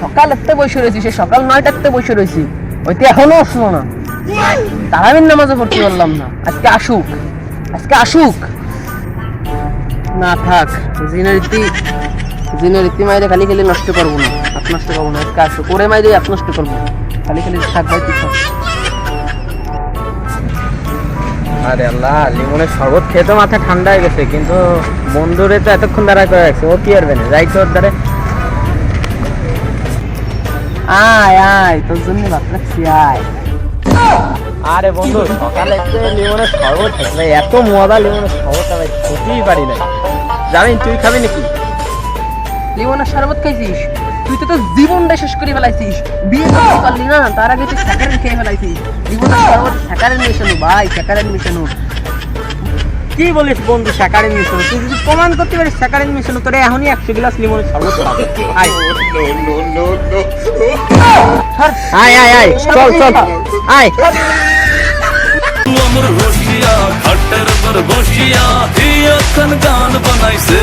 সকালেতে বসে রয়েছি, সে সকাল নয়টাতে বসে রয়েছি। এখনও আসলো না। তারাবির পারলাম না। আজকে আসুক। আজকে আসুক। না থাক, জিনের রীতি জিনের রীতি মাইরে খালি নষ্ট করব না। হাত নষ্ট করব না। আজকে আসুক। করে মাইরে নষ্ট করব। খালি খালি থাক ভাই, তুই আরে আল্লাহ, লিমনের শরবত খেয়ে তো মাথা ঠান্ডা হয়ে গেছে, কিন্তু বন্ধুরে তো এতক্ষণ দাঁড়া করে রাখছে। ও কি পারবে না যাইছে ওর দ্বারে। আয় আয় তোর জন্য ভাত রাখছি আয়। আরে বন্ধু সকালে লিমনের শরবত ভাই এত মজা লিমনের শরবতটা ভাই খেতেই পারি না জানি তুই খাবি নাকি? লিমনের শরবত খাইছিস? তুই তো তোর জীবনটা শেষ করে ফেলাইছিস। বিয়ে করতে পারলি না তার আগে তুই স্যাকারেন খেয়ে ফেলাইছিস। লিমনের শরবত স্যাকারেন মেশানো ভাই স্যাকারেন মেশানো কি বলিস বন্ধু স্যাকারিন মিশন তুই যদি প্রমাণ করতে পারিস স্যাকারিন মিশন তোরে এখনই একশো গ্লাস লিমনের শরবত খাবে আয়। আয় আয় আয়। চল চল। আয়। রশিয়া খাটের পর বসিয়া, এই এখন গান বানাইছে।